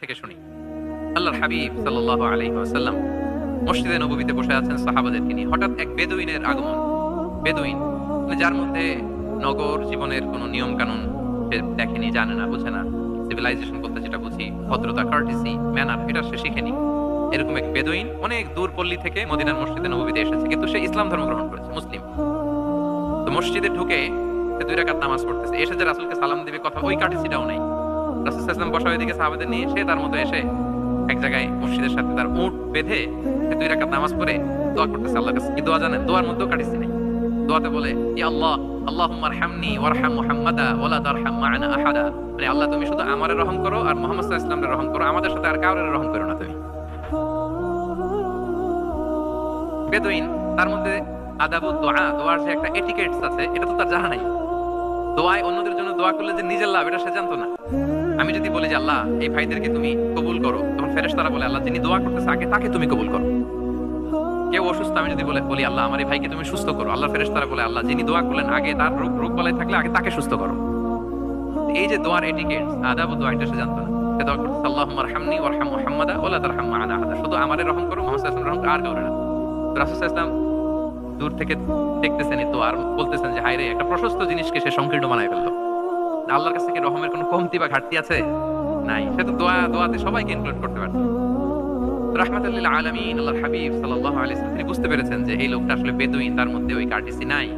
থেকে শুনি। আল্লাহর হাবিব সাল্লাল্লাহু আলাইহি ওয়াসাল্লাম মসজিদে নববীতে বসে আছেন সাহাবাদেরকে নিয়ে হঠাৎ এক বেদুইনের আগমন। বেদুইন মানে যার মধ্যে নগর জীবনের কোনো নিয়ম কানুন দেখেনি, জানে না, বোঝে না। সিভিলাইজেশন বলতে যেটা বুঝি, ভদ্রতা কার্টিসি ম্যানার এটা সে শিখেনি। এরকম এক বেদুইন অনেক দূর পল্লী থেকে মদিনার মসজিদে নবীতে এসেছে, কিন্তু সে ইসলাম ধর্ম গ্রহণ করেছে, মুসলিম। তো মসজিদে ঢুকে সে দুই রাকাত নামাজ পড়তেছে। এসে যে রাসূলকে সালাম দিবে কথা, ওই কার্টিসিটাও নাই। ওয়াসাল্লাম বসা ওইদিকে সাহাবাদের নিয়ে সে তার মতো এসে এক জায়গায় মসজিদের সাথে তার উট বেঁধে দুই রাকাত নামাজ পড়ে দোয়া করতেছে আল্লাহর কাছে। কি দোয়া জানেন? দোয়ার মধ্যেও কাটিছি নেই দোয়াতে বলে, ইয়া আল্লাহ আহাদা। মানে আল্লাহ, তুমি শুধু রহম করো আর রহম করো। আমাদের সাথে আর রহম করো না তুমি। বেদুইন, তার মধ্যে আদাবু দোয়া, দোয়ার যে একটা এটিকেটস আছে, এটা তো তার জানা নাই। দোয়ায় অন্যদের জন্য দোয়া করলে যে নিজের লাভ, এটা সে জানতো না। আমি যদি বলি যে আল্লাহ, এই ভাইদেরকে তুমি কবুল করো, তখন ফেরেশতারা বলে, আল্লাহ যিনি দোয়া করতেছে, আগে তাকে তুমি কবুল করো। কেউ অসুস্থ, আমি যদি বলে, বলি, আল্লাহ, আমার এই ভাইকে তুমি সুস্থ করো। আল্লাহ ফেরেশতারা বলে, আল্লাহ, যিনি দোয়া করলেন, আগে তার রোগ রোগ বলাই থাকলে আগে তাকে সুস্থ করো। এই যে দোয়ার এটিকেট আদাব দোয়া এটা সে জানতো না। সে দোয়া করতেছে, আল্লাহুম্মা আরহামনি ওয়ারহাম মুহাম্মাদা ওয়ালা তারহাম মা'ানা আহাদা শুধু আমারে রহম করো, মুহাম্মদ রহম আর কাউরে না রাসূল দূর থেকে দেখতেছেন তো আর বলতেছেন যে, হায়রে, একটা প্রশস্ত জিনিসকে সে সংকীর্ণ বানায় ফেলল। আল্লাহর কাছে কি রহমের কোনো কমতি বা ঘাটতি আছে? নাই। সে তো দোয়া, দোয়াতে সবাইকে ইনক্লুড করতে পারত রাহমাতুল্লিল আলমিন আল্লাহ হাবিব সাল্লাহ আলিয়া তিনি বুঝতে পেরেছেন যে এই লোকটা আসলে বেদুইন, তার মধ্যে ওই কার্টিসি নাই।